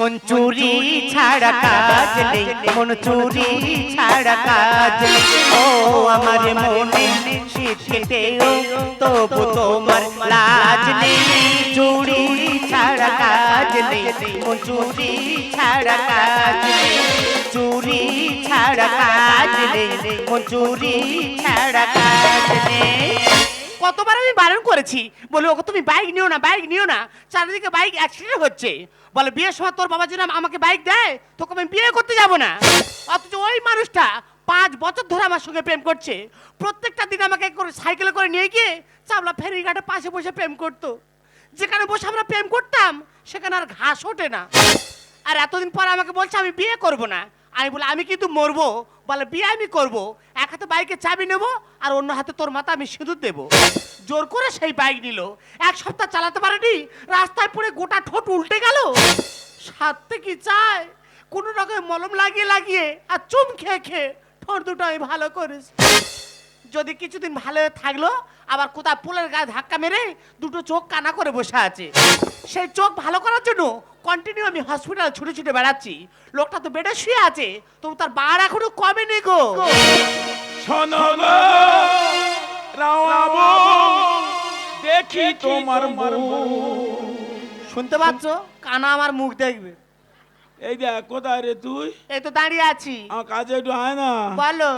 মন চুরি ছাড়া কাজ নেই মন চুরি ছাড়া কাজ ও আমার মনে শীত কেটেও তবু তোমার লাজ নেই। চুরি ছাড়া কাজ নেই মন চুরি ছাড়া কাজ নেই। চুরি ছাড়া কাজ নেই মন চুরি ছাড়া কাজ নেই। কতবার আমি বারণ করেছি? বলে ওকে তুমি বাইক নিও না বাইক নিও না। চারিদিকে বাইক অ্যাক্সিডেন্ট হচ্ছে। বলে বিয়ের সময় তোর বাবা যেন আমাকে বাইক দেয়, তোকে আমি বিয়ে করতে যাব না। অথচ ওই মানুষটা পাঁচ বছর ধরে আমার সঙ্গে প্রেম করছে। প্রত্যেকটা দিন আমাকে করে সাইকেলে করে নিয়ে গিয়ে চাবলা ফেরিঘাটে পাশে বসে প্রেম করতো। যেখানে বসে আমরা প্রেম করতাম, সেখানে আর ঘাস ওঠে না। আর এতদিন পর আমাকে বলছে, আমি বিয়ে করব না। আমি বলে, আমি কিন্তু মরবো বলে, বিয়ে আমি করব। এক হাতে বাইকে চাবি নেব আর অন্য হাতে তোর মাথা আমি সিঁদুর দেবো। জোর করে সেই বাইক নিল। এক সপ্তাহ চালাতে পারেনি, রাস্তায় পড়ে গোটা ঠোঁট উল্টে গেল। সাথে কি চায়? কোনো রকম মলম লাগিয়ে লাগিয়ে আর চুম খেয়ে খেয়ে ঠোঁট দুটো আমি ভালো করেছি। যদি কিছুদিন ভালো থাকল আবার কোথাও পোলের গায়ে ধাক্কা মেরে দুটো চোখ কানা করে বসে আছে। সেই চোখ ভালো করার জন্য কন্টিনিউ আমি হসপিটালে ছুটে ছুটে বেড়াচ্ছি। লোকটা তো বেডে শুয়ে আছে তবু তার বার এখনও কমে নেই গো। দেখি তোমার শুনতে পাচ্ছ? কানা আমার মুখ দেখবে। এই দেখ কোথায় রে তুই? এই তো দাঁড়িয়ে আছি। আমার কাজে একটু আয় না। বলো।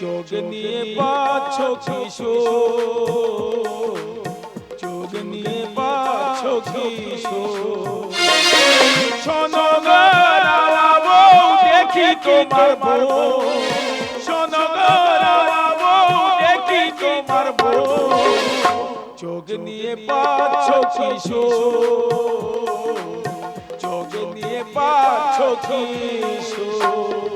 চোখ নিয়ে পাচ্ছ কিশোর চোখ নিয়ে পাচ্ছ কিশোর শোনো গো, দেখি তোমার বউ। শোনো গো, দেখি তোমার বউ। চোখ নিয়ে পাচ্ছ কিশোর নিয়ে পাচ্ছ কিশোর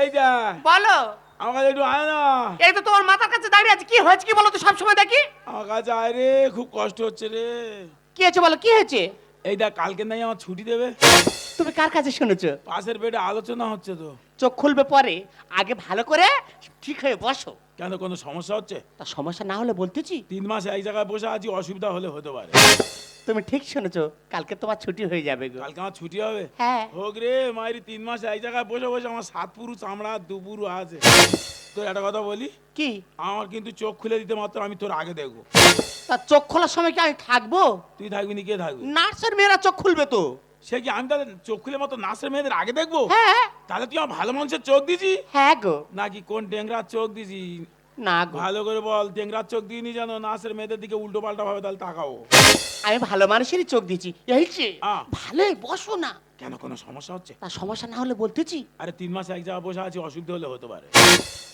এই যা। বলো। আমার কাছে একটু আয় না। এই তো তোমার মাথার কাছে দাঁড়িয়ে আছে। কি হয়েছে কি বলো তো সবসময় দেখি। আমার কাছে আয় রে খুব কষ্ট হচ্ছে রে। কি হয়েছে বলো কি হয়েছে? এই কালকে নাই আমার ছুটি দেবে। তুমি কার কাছে শুনেছো? পাশের বেডে আলোচনা হচ্ছে তো। চোখ খুলবে পরে। আগে ভালো করে ঠিক হয়ে বসো। কেন কোনো সমস্যা হচ্ছে? তা সমস্যা না হলে বলতেছি? তিন মাস এক জায়গায় বসে আছি অসুবিধা হলে হতে পারে। তুমি ঠিক শুনেছো কালকে তোমার ছুটি হয়ে যাবে গো। কালকে আমার ছুটি হবে? হ্যাঁ। হোক রে মায়ের তিন মাস এক জায়গায় বসে বসে আমার সাত পুরু চামড়া দু পুরু আছে। তোর একটা কথা বলি? কি? আমার কিন্তু চোখ খুলে দিতে মাত্র আমি তোর আগে দেখব। তা চোখ খোলার সময় কি আমি থাকব? তুই থাকবি নি কে থাকবি? নার্সের মেয়েরা চোখ খুলবে তো। সে কি আমি তাদের চোখ খুলে মতো নাচের মেয়েদের আগে দেখব? হ্যাঁ। তাহলে তুই আমার ভালো মানুষের চোখ দিছি হ্যাঁ গো। নাকি কোন টেংরার চোখ দিছি না গো। ভালো করে বল টেংরার চোখ দিইনি জানো নাচের মেয়েদের দিকে উল্টো পাল্টা ভাবে তাহলে তাকাও। আমি ভালো মানুষেরই চোখ দিচ্ছি এই যে। ভালোই বসো না। কেন কোনো সমস্যা হচ্ছে? তা সমস্যা না হলে বলতেছি। আরে তিন মাস এক জায়গায় বসে আছি অসুবিধা হলে হতে পারে।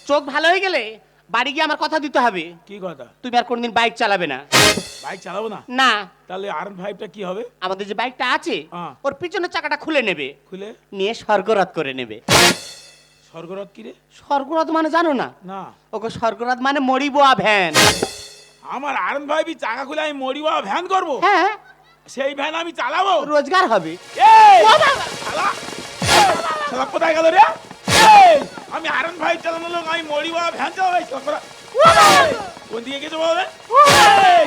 চোখ ভালো হয়ে গেলে বাড়ি গিয়ে আমার কথা দিতে হবে। কি কথা? তুমি আর কোনদিন বাইক চালাবে না। বাইক চালাবো না? না। তাহলে আর ফাইভটা কি হবে? আমাদের যে বাইকটা আছে। ওর পিছনের চাকাটা খুলে নেবে। খুলে? নিয়ে স্বর্গরাত করে নেবে। স্বর্গরথ কি রে? স্বর্গরাত মানে জানো না? না। ওকে স্বর্গরাত মানে মরিবোয়া ভ্যান। আমার আর ফাইভই চাকা খুলে আমি মরিবা ভ্যান করব? হ্যাঁ। সেই ভ্যান আমি চালাবো? রোজগার হবে। এই! বাবা! শালা! শালা কোথায় গেল রে? এই! আমি আরন ভাই চালানো লোক আমি মরিবা ভ্যান চালাবো এই এই! কোন দিকে গেছে বলবে এই!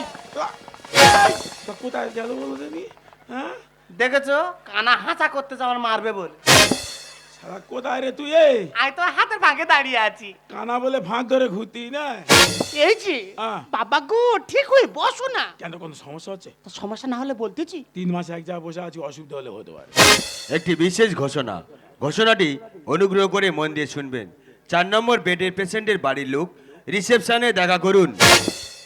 কোথায় গেল বলো দেখি? হ্যাঁ? দেখেছ? কানা হাঁচা করতে যাওয়ার মারবে বলে। শালা কোথায় রে তুই এই? আমি তো হাতের ভাগে দাঁড়িয়ে আছি। কানা বলে ফাঁক ধরে ঘুরতি না? এই যে আহ। বাবা গো ঠিক হয়ে বসো না। কেন কোনো সমস্যা হচ্ছে? তো সমস্যা না হলে বলতেছি। তিন মাস এক জায়গায় বসে আছি অসুবিধা হলে হতে পারে। একটি বিশেষ ঘোষণা। ঘোষণাটি অনুগ্রহ করে মন দিয়ে শুনবেন। চার নম্বর বেডের পেশেন্টের বাড়ির লোক রিসেপশনে দেখা করুন।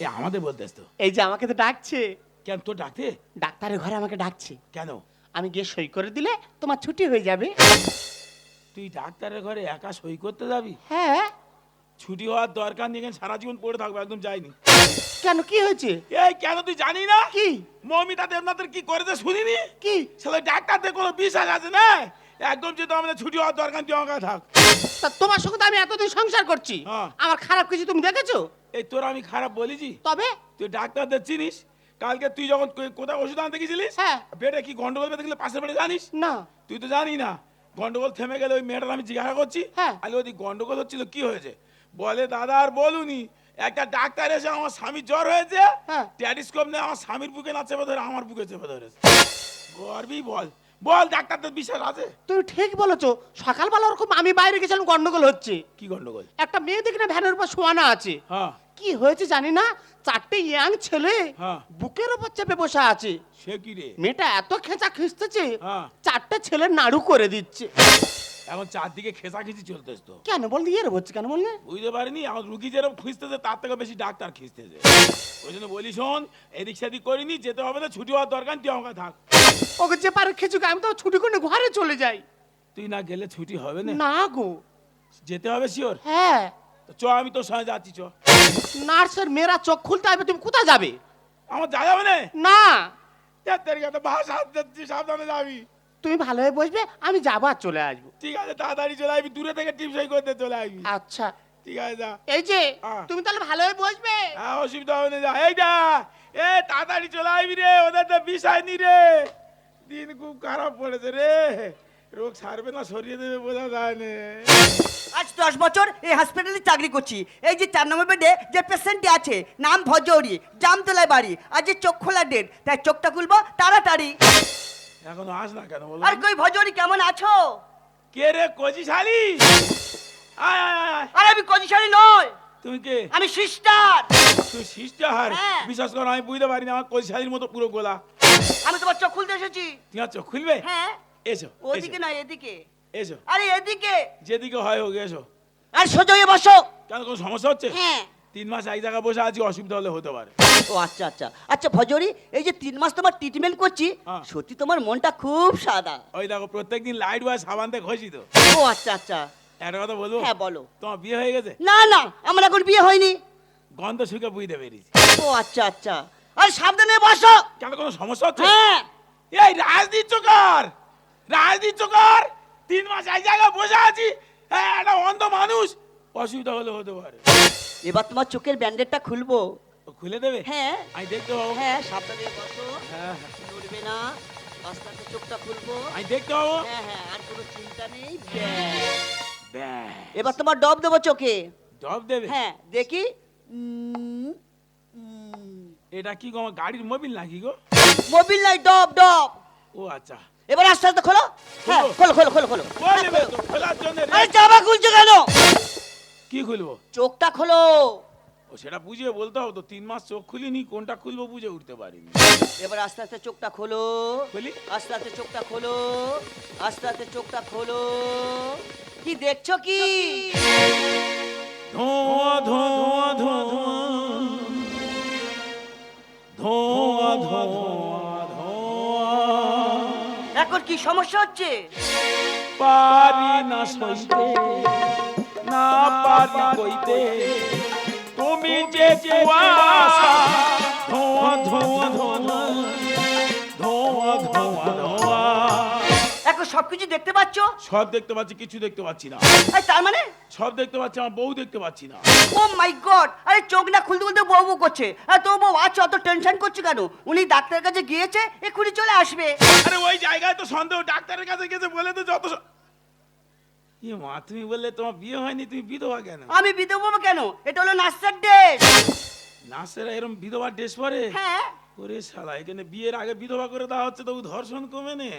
এ আমাদের বলতেস তো এই যে আমাকে তো ডাকছে। কেন তোর ডাকতে? ডাক্তারের ঘরে আমাকে ডাকছে। কেন? আমি গিয়ে সই করে দিলে তোমার ছুটি হয়ে যাবে। তুই ডাক্তারের ঘরে একা সই করতে যাবি? হ্যাঁ। ছুটি হওয়ার দরকার নেই এখানে সারা জীবন পড়ে থাকব একদম যাইনি। কেন কি হয়েছে? এই কেন তুই জানি না? কি? মমিতা দেবনাথের কি করেছে শুনিনি? কি? ছেলে ডাক্তারদের কোনো বিশ্বাস আছে না? একদম যদি আমাদের ছুটি হওয়ার দরকার তুই আমার থাক। তা তোমার সঙ্গে তো আমি এতদিন সংসার করছি। হ্যাঁ। আমার খারাপ কিছু তুমি দেখেছ? এই তোর আমি খারাপ বলেছি? তবে? তুই ডাক্তারদের চিনিস? কালকে তুই যখন কোথায় ওষুধ আনতে গেছিলিস? হ্যাঁ। বেডে কি গন্ডগোল বেঁধে গেলে পাশের বেডে জানিস? না। তুই তো জানি না গন্ডগোল থেমে গেলে ওই মেয়েটার আমি জিজ্ঞাসা করছি আলে ওই ওদি গন্ডগোল হচ্ছিল কি হয়েছে? বলে দাদা আর বলুনি একটা ডাক্তার এসে আমার স্বামীর জ্বর হয়েছে হ্যাঁ। ট্যাডিস্কোপ নিয়ে আমার স্বামীর বুকে না চেপে ধরে আমার বুকে চেপে ধরেছে। গর্বই বল। বল ডাক্তারদের বিশ্বাস আছে? তুমি ঠিক বলেছ। সকালবেলা ওরকম আমি বাইরে গেছিলাম গন্ডগোল হচ্ছে। কি গন্ডগোল? একটা মেয়ে দেখি না ভ্যানের উপর শোয়ানো আছে। হ্যাঁ। কি হয়েছে জানি না চারটে ইয়াং ছেলে হ্যাঁ। বুকের উপর চেপে বসে আছে। সে কি রে? মেয়েটা এত খেঁচা খিস্তেছে হ্যাঁ। চারটে ছেলে নাড়ু করে দিচ্ছে। এখন চারদিকে খেসাখিচি চলতেছ তো। কেন বললি ইয়ে হচ্ছে কেন বললে? বুঝতে পারিনি আমার রুগী যেরকম খুঁজতেছে তার থেকে বেশি ডাক্তার খুঁজতেছে। ওই জন্য বলি শোন এদিক সেদিক করিনি যেতে হবে না ছুটি হওয়ার দরকার তুই আমাকে থাক। ওকে যে পারে খেচুকে আমি তো ছুটি করে ঘরে চলে যাই। তুই না গেলে ছুটি হবে না? না গো। যেতে হবে শিওর? হ্যাঁ। চ আমি তোর সঙ্গে যাচ্ছি চ। নার্সের মেয়েরা চোখ খুলতে হবে তুমি কোথায় যাবে? আমার যা যাবে না? না। তোর কাছে বাস সাবধানে যাবি। তুমি ভালোভাবে বসবে আমি যাব আর চলে আসব। ঠিক আছে তাড়াতাড়ি চলে আসবি দূরে থেকে টিপসই করতে চলে আসবি। আচ্ছা। ঠিক আছে যা। এই যে হ্যাঁ। তুমি তাহলে ভালোভাবে বসবে? হ্যাঁ অসুবিধা হবে না যা। এই যা। এ তাড়াতাড়ি চলে আসবি রে ওদের তো বিষয় নি রে। দিন খুব খারাপ পড়েছে রে। রোগ সারবে না সরিয়ে দেবে বোঝা যায় না আজ দশ বছর এই হসপিটালে চাকরি করছি। এই যে চার নম্বর বেডে যে পেশেন্টটি আছে নাম ভজৌরি জামতলায় বাড়ি আজ যে চোখ খোলা ডেট তাই চোখটা খুলবো তাড়াতাড়ি। এখনও আস না কেন বলো? আর কই ভজৌরি কেমন আছো? কে রে কজি শালি? আয় আয় আয়, আর আমি কজিশারি নয় তুমি কে? আমি সিস্টার! তুই সিস্টার? হ্যাঁ। বিশ্বাস করো আমি বুঝতে পারি না আমার মতো পুরো গোলা। আমি তোমার চোখ খুলতে এসেছি। ঠিক আছে খুলবে? হ্যাঁ। এসো ওদিকে এসো, নয় এদিকে। এসো। আরে এদিকে। যেদিকে হয় হোক এসো। আর সোজা হয়ে বসো। কেন কোনো সমস্যা হচ্ছে? হ্যাঁ। তিন মাস এক জায়গায় বসে আছি অসুবিধা হলে হতে পারে। ও আচ্ছা আচ্ছা। আচ্ছা ভজরি এই যে তিন মাস তোমার ট্রিটমেন্ট করছি হ্যাঁ। সত্যি তোমার মনটা খুব সাদা। ওই দেখো প্রত্যেকদিন লাইট বা সাবান দিয়ে ঘষি তো। ও আচ্ছা আচ্ছা। একটা কথা বলব? হ্যাঁ বলো। তোমার বিয়ে হয়ে গেছে? না না আমার এখন বিয়ে হয়নি। গন্ধ শুকে বুঝতে পেরেছি। ও আচ্ছা আচ্ছা। আর সাবধানে বসো। কেন কোনো সমস্যা হচ্ছে? হ্যাঁ। এই রাজনীতি চোকার রাজনীতি চোকার তিন মাস এক জায়গায় বসে আছি। হ্যাঁ একটা অন্ধ মানুষ। অসুবিধা হলে হতে পারে। এবার তোমার চোখের ব্যান্ডেডটা খুলবো। খুলে দেবে? হ্যাঁ। আমি দেখতে পাবো। হ্যাঁ সাবধানে বসো। হ্যাঁ। হ্যাঁ। নড়বে না। আস্তে আস্তে চোখটা খুলবো। আমি দেখতে পাবো। হ্যাঁ হ্যাঁ আর কোনো চিন্তা নেই। এবার তোমার ডব দেবো চোখে। ডব দেবে? হ্যাঁ দেখি। এটা কি গো গাড়ির মোবিল নাকি গো? মোবিল নাই ডব ডব। ও আচ্ছা। এবার আস্তে আস্তে খোলো। হ্যাঁ খোলো। খোলো খোলো খোলো খোলার জন্য আরে জামা খুলছো কেন? কি খুলবো? চোখটা খোলো। ও সেটা বুঝিয়ে বলতে হবে তো তিন মাস চোখ খুলিনি কোনটা খুলবো বুঝে উঠতে পারিনি। এবার আস্তে আস্তে চোখটা খোলো। খুলি? আস্তে আস্তে চোখটা খোলো। আস্তে আস্তে চোখটা খোলো। কি দেখছ কি? ধোঁয়া ধোঁয়া ধোঁয়া ধোঁয়া। ধোঁয়া ধোঁয়া এখন কি সমস্যা হচ্ছে? পারি না সইতে না পারি কইতে। তুমি যে কুয়াশা ধোঁয়া ধোঁয়া ধোঁয়া ধোঁয়া ধোঁয়া ধোঁয়া। এখন সবকিছু দেখতে পাচ্ছ? সব দেখতে পাচ্ছি কিছু দেখতে পাচ্ছি না। এই তার মানে? সব দেখতে পাচ্ছি আমার বউ দেখতে পাচ্ছি না। ও মাই গড আরে চোখ না খুলতে খুলতে বউ বউ করছে। আর তো বউ আছো অত টেনশন করছে কেন? উনি ডাক্তারের কাছে গিয়েছে এক্ষুনি চলে আসবে। আরে ওই জায়গায় তো সন্দেহ ডাক্তারের কাছে গেছে বলে তো যত স- ইয়ে মা তুমি বললে তোমার বিয়ে হয়নি তুমি বিধবা কেন? আমি বিধবা কেন? এটা হলো নাসার ড্রেস নাসেরা এরকম বিধবা ড্রেস পরে? হ্যাঁ। ওরে শালা এখানে বিয়ের আগে বিধবা করে দেওয়া হচ্ছে তবু ধর্ষণ কমে নে।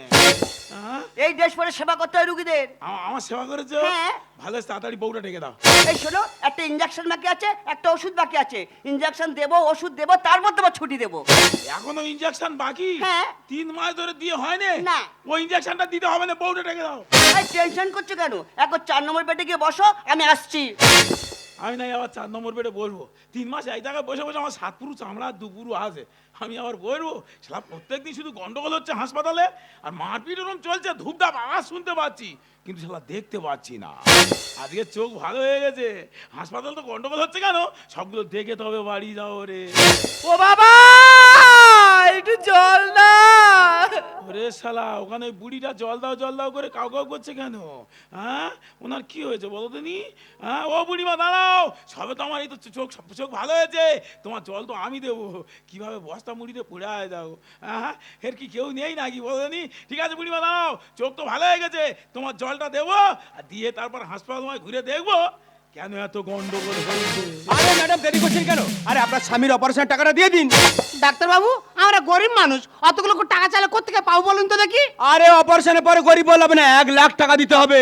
হ্যাঁ? এই ড্রেস পরে সেবা করতে হয় রুগীদের। আমা- আমার সেবা করেছ? হ্যাঁ। ভালো তাড়াতাড়ি বউটা ডেকে দাও। এই শোনো একটা ইঞ্জেকশন বাকি আছে একটা ওষুধ বাকি আছে। ইঞ্জেকশন দেবো ওষুধ দেবো তার মধ্যে আবার ছুটি দেবো। এখনও ইনজেকশন বাকি? হ্যাঁ। তিন মাস ধরে দিয়ে হয়নি? না। ওই ইনজেকশনটা দিতে হবে না বউটা ডেকে দাও। এই টেনশন করছ কেন? এখন চার নম্বর বেডে গিয়ে বসো আমি আসছি। আমি নাই আবার চার নম্বর বেডে বলব তিন মাস এক জায়গায় বসে বসে আমার সাত পুরু চামড়া দুপুরু আছে। আমি আবার বলব সেটা প্রত্যেক দিন শুধু গন্ডগোল হচ্ছে হাসপাতালে, আর মারপিট ওরকম চলছে, ধূপধাপ আওয়াজ শুনতে পাচ্ছি। কিন্তু সেটা দেখতে পাচ্ছি না। আজকে চোখ ভালো হয়ে গেছে। হাসপাতাল তো গন্ডগোল হচ্ছে কেন? সবগুলো দেখে তবে বাড়ি যাও রে। ও বাবা! একটু জল না। ওরে শালা, ওখানে বুড়িটা জল দাও জল দাও করে কাউ কাউ করছে কেন? হ্যাঁ? ওনার কি হয়েছে বলো হ্যাঁ? ও দাঁড়াও। সবে তো আমার এই তো চোখ চোখ ভালো হয়েছে। তোমার জল তো আমি দেবো। কীভাবে বস্তা মুড়িতে পড়ে আয় দাও? হ্যাঁ? এর কি কেউ নেই নাকি বলো ঠিক আছে বুড়িমা, দাঁড়াও। চোখ তো ভালো হয়ে গেছে। তোমার জলটা দেবো আর দিয়ে তারপর হাসপাতাল ঘুরে দেখব। কেন এত গন্ডগোল হয়েছে? আরে ম্যাডাম দেরি করছেন কেন? আরে আপনার স্বামীর অপারেশন টাকাটা দিয়ে দিন। ডাক্তারবাবু আমরা গরিব মানুষ অতগুলো টাকা চাইলে কোথেকে পাবো বলুন তো দেখি? আরে অপারেশনের পরে গরিব বলবে না এক লাখ টাকা দিতে হবে।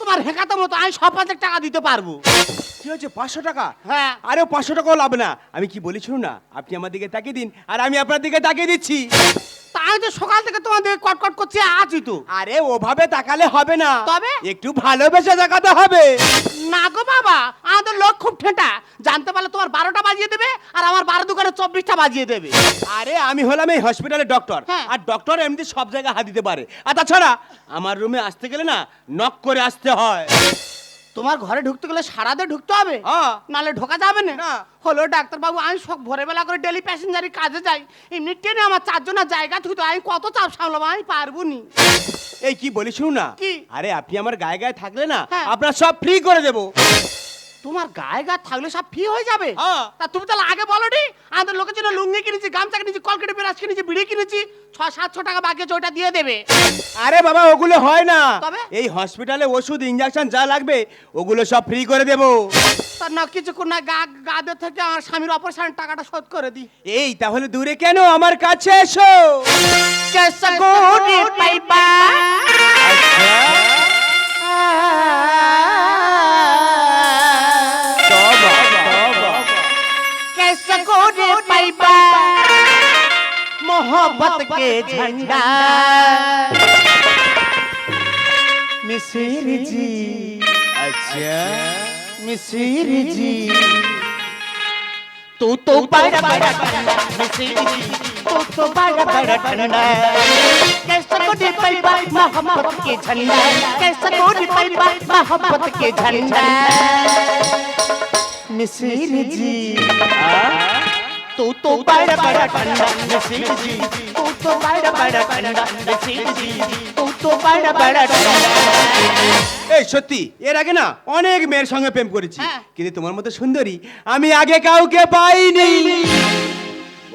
তোমার হেকাতো মতো আমি সব টাকা দিতে পারব। কি হচ্ছে পাঁচশো টাকা? হ্যাঁ। আরে পাঁচশো টাকাও লাভ না। আমি কি বলি শুনুন না? আপনি আমার দিকে তাকিয়ে দিন। আর আমি আপনার দিকে তাকিয়ে দিচ্ছি। তা আমি তো সকাল থেকে তোমাদের কটকট করছি আছি তো। আরে ওভাবে তাকালে হবে না। তবে? একটু ভালোবেসে তাকাতে হবে। না গো বাবা আমাদের লোক খুব ঠেটা। জানতে পারলে তোমার বারোটা বাজিয়ে দেবে আর আমার বারো দোকানে চব্বিশটা বাজিয়ে দেবে। আরে আমি হলাম এই হসপিটালের ডক্টর। হ্যাঁ। আর ডক্টর এমনি সব জায়গায় হাত দিতে পারে। আর তাছাড়া আমার রুমে আসতে গেলে না নক করে আসতে হয়। তোমার ঘরে ঢুকতে গেলে সারাতে ঢুকতে হবে। নালে ঢোকা যাবে না। হলো ডাক্তারবাবু আমি সব ভোরবেলা করে ডেলি প্যাসেঞ্জারি কাজে যাই এমনি ট্রেনে আমার চারজনের জায়গা থুতো আমি কত চাপ সামলাবো আমি পারব নি এই কি বলিস না? আরে আপনি আমার গায়ে গায়ে থাকলে না হ্যাঁ। আপনার সব ফ্রি করে দেবো তোমার গায়ে গা থাকলে সব ফি হয়ে যাবে। তা তুমি তাহলে আগে বলো নি আমাদের লোকের জন্য লুঙ্গি কিনেছি গামছা কিনেছি কলকেটে বিরাজ কিনেছি বিড়ি কিনেছি ছ সাতশো টাকা বাকি ওইটা ওটা দিয়ে দেবে। আরে বাবা ওগুলো হয় না। এই হসপিটালে ওষুধ ইঞ্জেকশন যা লাগবে ওগুলো সব ফ্রি করে দেবো। না কিছুক্ষণ না গা গাদের থেকে আমার স্বামীর অপারেশন টাকাটা শোধ করে দিই। এই তাহলে দূরে কেন? আমার কাছে এসো। কেসা পাইবা। আচ্ছা। पैबा मोहब्बत के झंडा। मिसिर जी। अच्छा। मिसिर जी। तो तू तो बड़ा बड़ा मिसिर जी। तू तो बड़ा बड़ा ठंडा। कैसा को दे पैबा मोहब्बत के झंडा। कैसा को दे पैबा मोहब्बत के झंडा। मिसिर जी। आ? तू तो बड़ा बड़ा ठंडा मिसिर जी तू तो बड़ा बड़ा ठंडा मिसिर जी तू तो बड़ा बड़ा ठंडा এই সত্যি এর আগে না অনেক মেয়ের সঙ্গে প্রেম করেছি হ্যাঁ। কিন্তু তোমার মতো সুন্দরী আমি আগে কাউকে পাইনি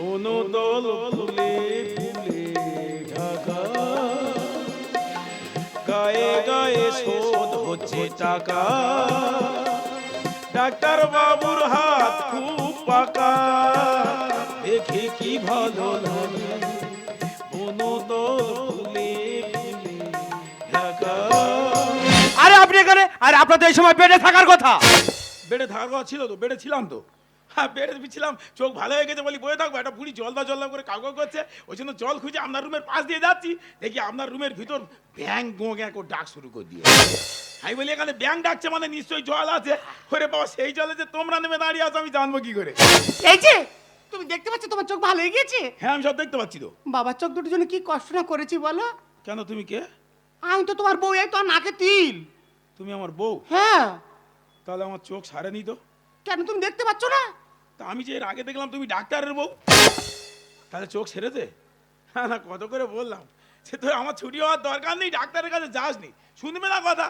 অনুদল ফুলে ফুলে ঢাকা গায়ে গায়ে শোধ হচ্ছে টাকা ডাক্তার বাবুর হাত খুব পাকা। দেখে কি ভালো লাগে? ফুলে আরে আপনি এখানে আর আপনার তো এই সময় বেড়ে থাকার কথা। বেডে থাকার কথা ছিল তো বেডে ছিলাম তো। হ্যাঁ বেডে ছিলাম চোখ ভালো হয়ে গেছে বলি বয়ে থাকব। একটা বুড়ি জল দা জল দা করে কাগজ করছে। ওই জন্য জল খুঁজে আপনার রুমের পাশ দিয়ে যাচ্ছি। দেখি আপনার রুমের ভিতর ব্যাং গো গ্যাঁ করে ডাক শুরু করে দিয়ে আমি বলি এখানে ব্যাং ডাকছে মানে নিশ্চয়ই জল আছে। ওরে বাবা সেই জলে যে তোমরা নেমে দাঁড়িয়ে আছো আমি জানব কি করে? এই যে তুমি দেখতে পাচ্ছ তোমার চোখ ভালো হয়ে গেছে হ্যাঁ আমি সব দেখতে পাচ্ছি তো। বাবার চোখ দুটোর জন্য কি কষ্ট না করেছি বলো? কেন তুমি কে? আমি তো তোমার বউ এই তো নাকে তিল। তুমি আমার বউ? হ্যাঁ। তাহলে আমার চোখ সারেনি তো? কেন তুমি দেখতে পাচ্ছ না? তা আমি যে এর আগে দেখলাম তুমি ডাক্তারের বউ। তাহলে চোখ সেরেছে হ্যাঁ না কত করে বললাম। সে তো আমার ছুটি হওয়ার দরকার নেই, ডাক্তারের কাছে যাসনি। শুনবে না কথা?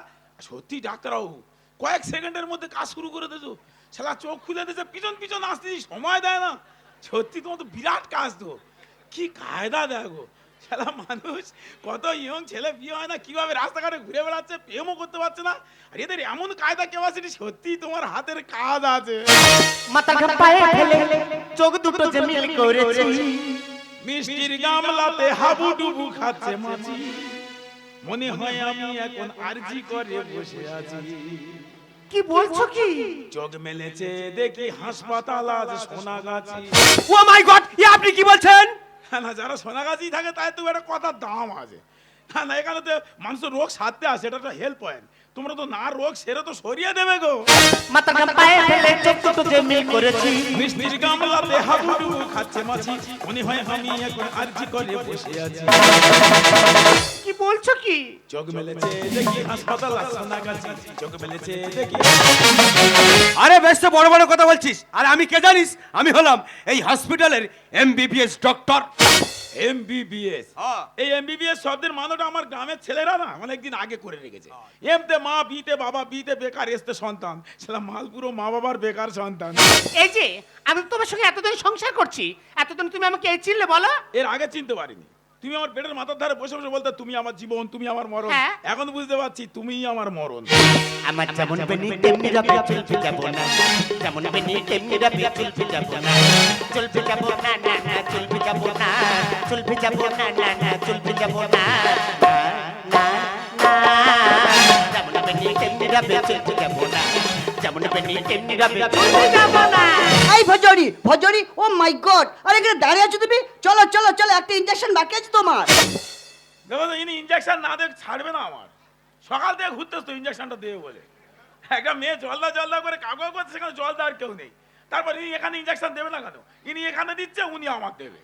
সত্যি ডাক্তারবাবু কয়েক সেকেন্ডের মধ্যে কাজ শুরু করে দিয়েছ শালা চোখ খুলে দিয়েছে পিছন পিছন আসতে সময় দেয় না। সত্যি তোমার তো বিরাট কাজ তো। কি কায়দা দেখো শালা মানুষ কত ইয়ং ছেলে বিয়ে হয় না কীভাবে রাস্তাঘাটে ঘুরে বেড়াচ্ছে প্রেমও করতে পারছে না। আর এদের এমন কায়দা ক্যাপাসিটি সত্যি তোমার হাতের কাজ আছে। মাথা ফেলে চোখ দুটো যে মিল করেছি। মিষ্টির গামলাতে হাবুডুবু খাচ্ছে মাছি। মনে হয় আমি এখন আরজি করে বসে আছি। কি বলছো কি? চোখ মেলেছে দেখি হাসপাতাল আজ সোনাগাছি ও মাই গড এ আপনি কি বলছেন? না যারা সোনাগাছি থাকে তাই তো একটা কথার দাম আছে। না এখানে তো মানুষের রোগ সারতে আসে, এটা একটা হেল্প পয়েন্ট তোমরা তো না রোগ সেরে তো সরিয়ে দেবে গো। মাথা ঘাপায় ফেলে চোখ যে মিল করেছি। মিষ্টির গামলাতে হাবুডুবু খাচ্ছে মাছি। মনে হয় আমি এখন আরজি করে বসে আছি। কি বলছো কি? চোখ মেলেছে দেখি হাসপাতাল আজ সোনাগাছি চোখ মেলেছে দেখি আরে বেশ তো বড় বড় কথা বলছিস। আর আমি কে জানিস? আমি হলাম এই হসপিটালের এমবিবিএস ডক্টর। এমবিবিএস হ্যাঁ। এই এমবিবিএস শব্দের মানেটা আমার গ্রামের ছেলেরা না অনেকদিন আগে করে রেখেছে। এমতে মা বিতে বাবা বিতে বেকার এসতে সন্তান। সেটা মালপুরো মা বাবার বেকার সন্তান। এই যে আমি তোমার সঙ্গে এতদিন সংসার করছি এতদিন তুমি আমাকে এই চিনলে বলো। এর আগে চিনতে পারিনি। তুমি আমার পেটের মাথার ধারে বসে বসে বলতে তুমি আমার জীবন তুমি আমার মরণ। হ্যাঁ। এখন বুঝতে পারছি তুমিই আমার মরণ। আমার যেমন বেনি তেমনি রবে চলবে যাব না। যেমন বেনি তেমনি রবে চলবে যাব না। চলবে যাব না না না চলবে যাব না। চলবে যাব না না না চলবে যাব না। না, না, না। যেমন বেনি তেমনি রবে চলবে যাব না। যেমন তেমনি রবে এই ভজরি ভজরি ও মাই গড আরে এখানে দাঁড়িয়ে আছো তুমি? চলো চলো চলো একটা ইঞ্জেকশন বাকি আছে তোমার। দেখো তো ইনি ইঞ্জেকশন না দেখ ছাড়বে না আমার। সকাল থেকে ঘুরতেছ তো ইঞ্জেকশনটা দেবে বলে। একটা মেয়ে জলদা জলদা করে কাগজ করছে সেখানে জল দেওয়ার কেউ নেই। তারপর ইনি এখানে ইঞ্জেকশন দেবে না কেন? ইনি এখানে দিচ্ছে উনি আমার দেবে।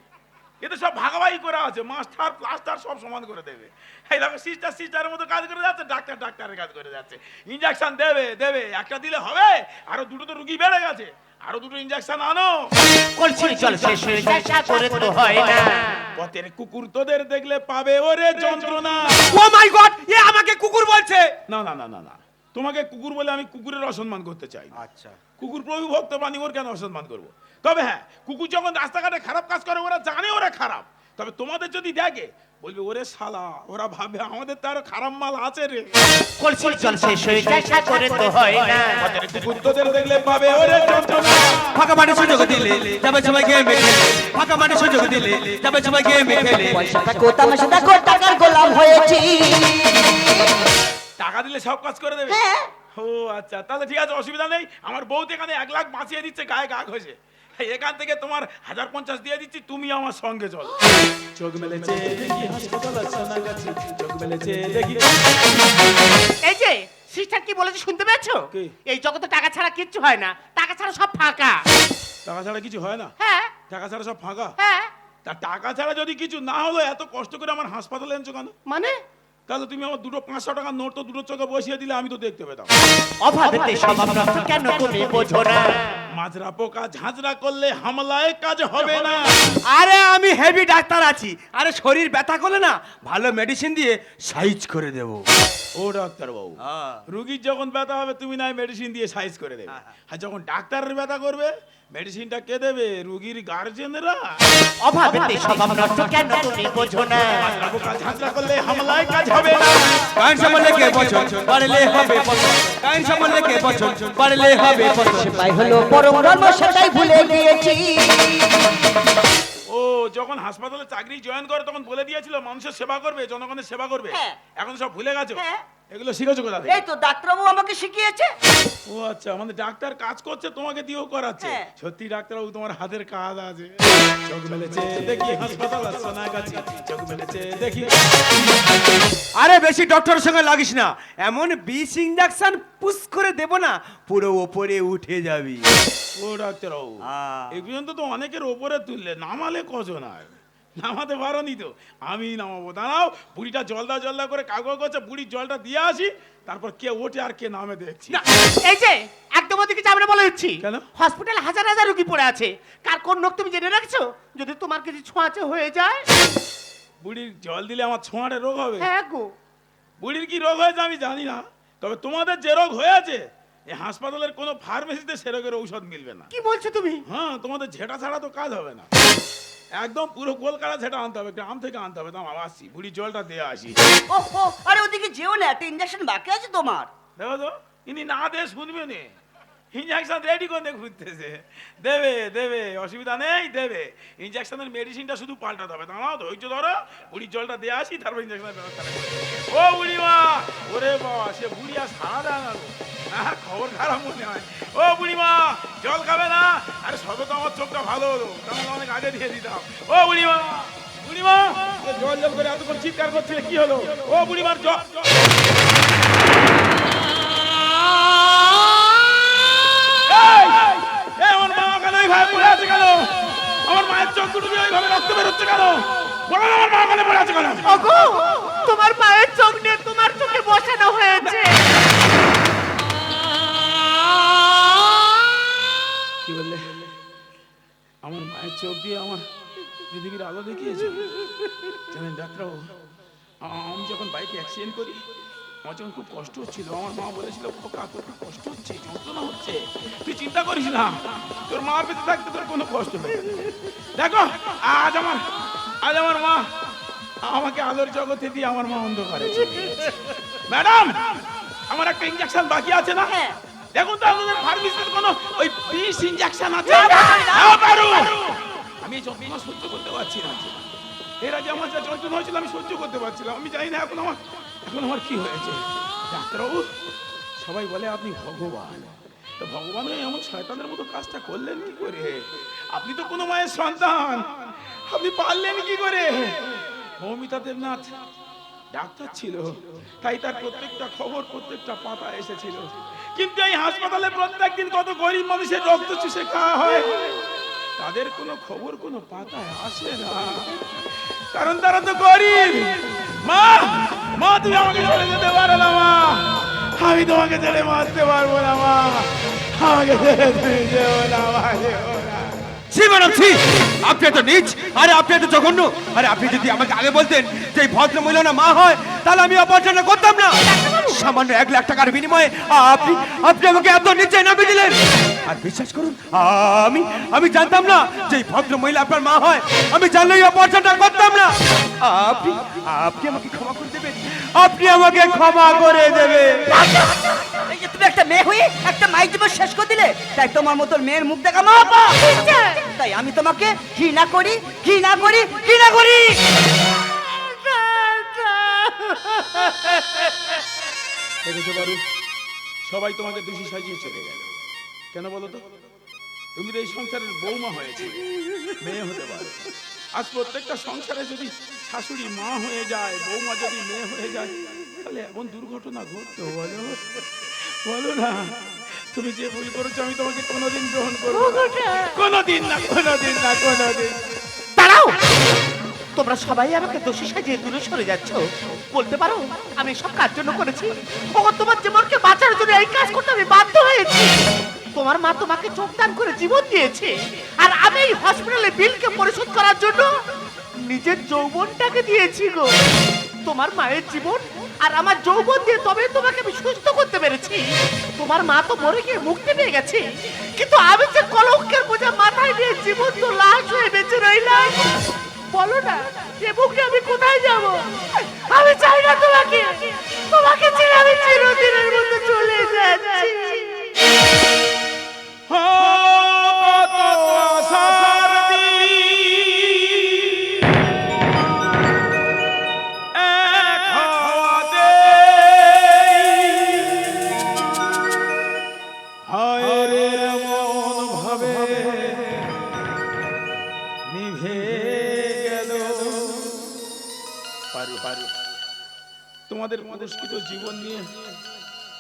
এতে সব ভাগাভাগি করা আছে মাস্টার প্লাস্টার সব সমান করে দেবে। এই দেখো সিস্টার সিস্টারের মতো কাজ করে যাচ্ছে ডাক্তার ডাক্তারের কাজ করে যাচ্ছে। ইঞ্জেকশন দেবে দেবে একটা দিলে হবে আরও দুটো তো রুগী বেড়ে গেছে আরও দুটো ইঞ্জেকশন আনো। কলসির জল শেষ হয়ে যায় সাগরে তো হয় না। পথের কুকুর তোদের দেখলে পাবে ওরে যন্ত্রণা। ও মাই গড এ আমাকে কুকুর বলছে। না না না না না। তোমাকে কুকুর বলে আমি কুকুরের অসম্মান করতে চাই আচ্ছা। কুকুর প্রভু ভক্ত প্রাণী ওর কেন অসম্মান করব? তবে হ্যাঁ কুকুর যখন রাস্তাঘাটে খারাপ কাজ করে ওরা জানে ওরা খারাপ। তবে তোমাদের যদি দেখে বলবে ওরে শালা ওরা ভাবে আমাদের তো আরও খারাপ মাল আছে রে। কলসির জল শেষ হয়ে যায় সাগরে তো হয় না। পথের কুকুর তোদের দেখলে পাবে ওরে যন্ত্রণা। ফাঁকা মাঠে সুযোগ দিলে যাবে সবাই গেমে খেলে। ফাঁকা মাঠে সুযোগ দিলে যাবে সবাই গেমে খেলে। পয়সা দেখো তামাশা দেখো টাকার গোলাম হয়েছি। টাকা দিলে সব কাজ করে দেবে? হ্যাঁ। ও আচ্ছা তাহলে ঠিক আছে অসুবিধা নেই। আমার বউ তো এখানে এক লাখ বাঁচিয়ে দিচ্ছে গায়ে গা ঘষে। এই এখান থেকে তোমার হাজার পঞ্চাশ দিয়ে দিচ্ছি তুমি আমার সঙ্গে চলো। চোখ মেলেছে দেখি হাসপাতাল আছে না চোখ মেলেছে দেখি। এই যে সিস্টার কি বলেছে শুনতে পেয়েছ? কি? এই জগতে টাকা ছাড়া কিচ্ছু হয় না। টাকা ছাড়া সব ফাঁকা। টাকা ছাড়া কিছু হয় না? হ্যাঁ। টাকা ছাড়া সব ফাঁকা? হ্যাঁ। তা টাকা ছাড়া যদি কিছু না হলো এত কষ্ট করে আমার হাসপাতালে এনেছো কেন? মানে? তাহলে তুমি আমার দুটো পাঁচশো টাকা নোট তো দুটো চোখে বসিয়ে দিলে আমি তো দেখতে পেতাম। অভাবেতে স্বভাব কেন তুমি বোঝো না? মাজরা পোকা ঝাঁঝরা করলে হামলায় কাজ হবে না। আরে আমি হেভি ডাক্তার আছি। আরে শরীর ব্যথা করলে না ভালো মেডিসিন দিয়ে সাইজ করে দেব। ও ডাক্তার বাবু হ্যাঁ। রুগীর যখন ব্যথা হবে তুমি নাই মেডিসিন দিয়ে সাইজ করে দেবে। আর যখন ডাক্তারের ব্যথা করবে মেডিসিনটা কে দেবে? রুগীর গার্জেনরা অভাবেতে স্বভাব নষ্ট কেন তুমি বোঝো না। মাজরা পোকা ঝাঁঝরা করলে হামলায় কাজ হবে না। কাইন সামলে কে বছর বাড়লে হবে বছর কাইন সামলে কে বছর বাড়লে হবে বছর তাই হলো পরম ধর্ম সেটাই ভুলে গিয়েছি। ও যখন হাসপাতালে চাকরি জয়েন করে তখন বলে দিয়েছিল মানুষের সেবা করবে জনগণের সেবা করবে। হ্যাঁ। এখন সব ভুলে গেছো? হ্যাঁ। এগুলো শিখেছো কোথা থেকে? এই তো ডাক্তারবাবু আমাকে শিখিয়েছে। ও আচ্ছা আমাদের ডাক্তার কাজ করছে তোমাকে দিয়েও করাচ্ছে। হ্যাঁ। সত্যি ডাক্তারবাবু তোমার হাতের কাজ আছে। চোখ মেলেছে দেখি হাসপাতাল আসছে না কাছে। চোখ মেলেছে দেখি। আরে বেশি ডক্টরের সঙ্গে লাগিস না। এমন বিষ ইঞ্জেকশন পুশ করে দেব না পুরো ওপরে উঠে যাবি। ও ডাক্তারবাবু আহ। এই পর্যন্ত তো অনেকের ওপরে তুললে নামালে কজন আর নামাতে পারোনি তো। আমি নামাবো দাঁড়াও বুড়িটা জলদা জলদা করে কাগজ করছে বুড়ির জলটা দিয়ে আসি তারপর কে ওঠে আর কে নামে দেখছি। এই যে একদম ওদিকে যাবে না বলে দিচ্ছি। কেন? হসপিটালে হাজার হাজার রুগী পড়ে আছে। কার কোন রোগ তুমি জেনে রাখছো? যদি তোমার কিছু ছোঁয়াচে হয়ে যায়। বুড়ির জল দিলে আমার ছোঁয়াটে রোগ হবে? হ্যাঁ গো। বুড়ির কি রোগ হয়েছে আমি জানি না। তবে তোমাদের যে রোগ হয়েছে এই হাসপাতালের কোনো ফার্মেসিতে সে রোগের ঔষধ মিলবে না। কি বলছো তুমি? হ্যাঁ তোমাদের ঝেটা ছাড়া তো কাজ হবে না। একদম পুরো কলকাতা সেটা আনতে হবে গ্রাম থেকে আনতে হবে। দাম আসছি বুড়ি জলটা দিয়ে আসি। আরে ওদিকে যেও না একটা ইঞ্জেকশন বাকি আছে তোমার। দেখো তো ইনি না দিয়ে শুনবে নে। ইঞ্জেকশন রেডি করে ঘুরতেছে। দেবে দেবে অসুবিধা নেই দেবে। ইঞ্জেকশনের মেডিসিনটা শুধু পাল্টাতে হবে দাঁড়াও ধৈর্য ধরো। বুড়ির জলটা দিয়ে আসি তারপর ইঞ্জেকশনের ব্যবস্থা ও বুড়ি মা ওরে বাবা সে বুড়ি আর সারা দেয় না খবর খারাপ মনে হয়। ও বুড়ি মা জল খাবে না? আরে সবে তো আমার চোখটা ভালো হলো তাহলে অনেক আগে দিয়ে দিতাম। ও বুড়ি মা বুড়ি মা জল জল করে এতক্ষণ চিৎকার করছিলে কি হলো? ও বুড়ি মার জল এইভাবে পড়ে আছে কেন? আমার মায়ের চোখ দুটো দিয়ে এইভাবে রক্ত বেরোচ্ছে কেন? বলো আমার মা কেন পড়ে আছে কেন? ওগো তোমার মায়ের চোখ নিয়ে তোমার চোখে বসানো হয়েছে কি বললে? আমার মায়ের চোখ দিয়ে আমার পৃথিবীর আলো দেখিয়েছে জানেন ডাক্তারবাবু আমি যখন বাইকে অ্যাক্সিডেন্ট করি আমার যখন খুব কষ্ট হচ্ছিল। আমার মা বলেছিল খোকা তোর কষ্ট হচ্ছে? যন্ত্রণা হচ্ছে? তুই চিন্তা করিস না। তোর মা বেঁচে থাকতে তোর কোনো কষ্ট হবে দেখো আজ আমার আজ আমার মা আমাকে আলোর জগতে দিয়ে আমার মা অন্ধকারে। ম্যাডাম আমার একটা ইঞ্জেকশন বাকি আছে না? হ্যাঁ। দেখুন তো আপনাদের ফার্মেসিতে কোনো ওই বিষ ইঞ্জেকশন আছে। আমি যন্ত্রণা সহ্য করতে পারছি না। এর আগে আমার যা যন্ত্রণা হয়েছিল আমি সহ্য করতে পারছিলাম। আমি জানি না এখন আমার এখন আমার কি হয়েছে? ডাক্তারবাবু, সবাই বলে আপনি ভগবান। তো ভগবান এমন শয়তানের মতো কাজটা করলেন কি করে? আপনি তো কোনো মায়ের সন্তান। আপনি পারলেন কি করে? মৌমিতা দেবনাথ ডাক্তার ছিল, তাই তার প্রত্যেকটা খবর প্রত্যেকটা পাতা এসেছিল। কিন্তু এই হাসপাতালে প্রত্যেকদিন কত গরিব মানুষের রক্ত চুষে খাওয়া হয়। তাদের কোনো খবর, কোনো পাতায় আসে না। কারণ তারা তো গরিব। মা মা তুমি আমাকে ছেড়ে যেতে পারো না মা। আমি তোমাকে ছেড়ে মারতে পারব না মা। আমাকে ছেড়ে তুমি যেও না মা ছি ম্যাডাম ছি আপনি এত নিচ আরে আপনি এত জঘন্য। আরে আপনি যদি আমাকে আগে বলতেন যে ভদ্র মহিলা না মা হয় তাহলে আমি অপারেশনটা করতাম না। সামান্য এক লাখ টাকার বিনিময়ে আপনি আপনি আমাকে এত নিচে নামিয়ে দিলেন। আর বিশ্বাস করুন আমি আমি জানতাম না যে ভদ্র মহিলা আপনার মা হয়। আমি জানলেই অপারেশনটা করতাম না। আপনি আপনি আমাকে ক্ষমা করে দেবেন। আপনি আমাকে ক্ষমা করে দেবেন। এই যে তুমি একটা মেয়ে হয়ে একটা মাই জীবন শেষ করে দিলে তাই তোমার মতন মেয়ের মুখ দেখা মা তাই আমি তোমাকে ঘৃণা করি ঘৃণা করি ঘৃণা করি। দেখেছ পারু সবাই তোমাকে দোষী সাজিয়ে চলে গেল। কেন বলো তো? তুমি তো এই সংসারের বৌমা হয়েছে মেয়ে হতে পারো। আজ প্রত্যেকটা সংসারে যদি শাশুড়ি মা হয়ে যায় বৌমা যদি মেয়ে হয়ে যায় তাহলে এমন দুর্ঘটনা ঘটতো বলো। বলো না তুমি যে ভুল করেছ আমি তোমাকে কোনোদিন গ্রহণ করব না। কোনোদিন না কোনোদিন না কোনোদিন। তোমরা সবাই আমাকে দোষী সাজিয়ে দূরে সরে যাচ্ছ। বলতে পারো, আমি সব কাজ জন্য করেছি। ও তোমার জীবনকে বাঁচার জন্য এই কাজ করতে আমি বাধ্য হয়েছি। তোমার মা তোমাকে যোগদান করে জীবন দিয়েছে। আর আমি এই হসপিটালে বিলকে পরিশোধ করার জন্য নিজের যৌবনটাকে দিয়েছি গো। তোমার মায়ের জীবন আর আমার যৌবন দিয়ে তবে তোমাকে আমি সুস্থ করতে পেরেছি। তোমার মা তো মরে গিয়ে মুক্তি পেয়ে গেছে। কিন্তু আমি যে কলঙ্কের বোঝা মাথায় নিয়ে জীবন তো লাশ হয়ে বেঁচে রইলাম বলো না, যে বুকে আমি কোথায় যাব? আমি চাই না তোমাকে। তোমাকে ছেড়ে আমি চিরদিনের মতো চলে যাচ্ছি। পুরস্কৃত জীবন নিয়ে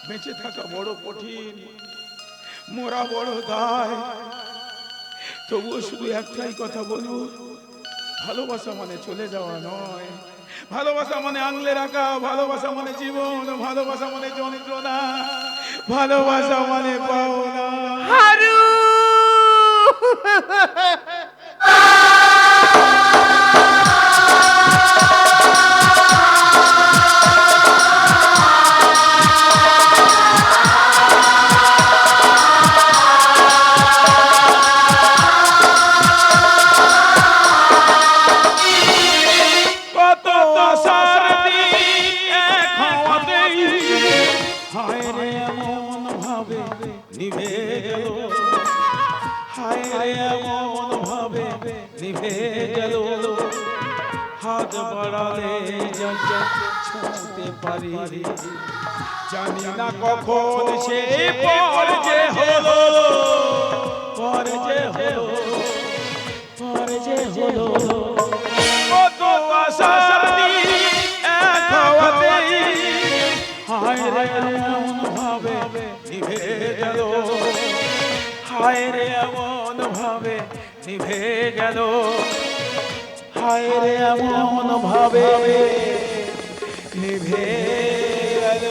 বেঁচে থাকা বড় কঠিন, মোরা বড় দায়। তবুও শুধু একটাই কথা বলব, ভালোবাসা মানে চলে যাওয়া নয়। ভালোবাসা মানে আংলে রাখা, ভালোবাসা মানে জীবন, ভালোবাসা মানে যন্ত্রণা, ভালোবাসা মানে পাওনা। হারু! ভাবে নিভে গেল হায় রে, এমন ভাবে নিভে গেল হাত বাড়ালে ছুঁতে পারি। জানি না কখন সে পর যে হলো। পর যে হলো। পর যে হলো। কত এক হওয়াতেই। হায় রে গেল। হায় রে এমন ভাবে নিভে গেল। হায় রে এমন ভাবে নিভে গেল।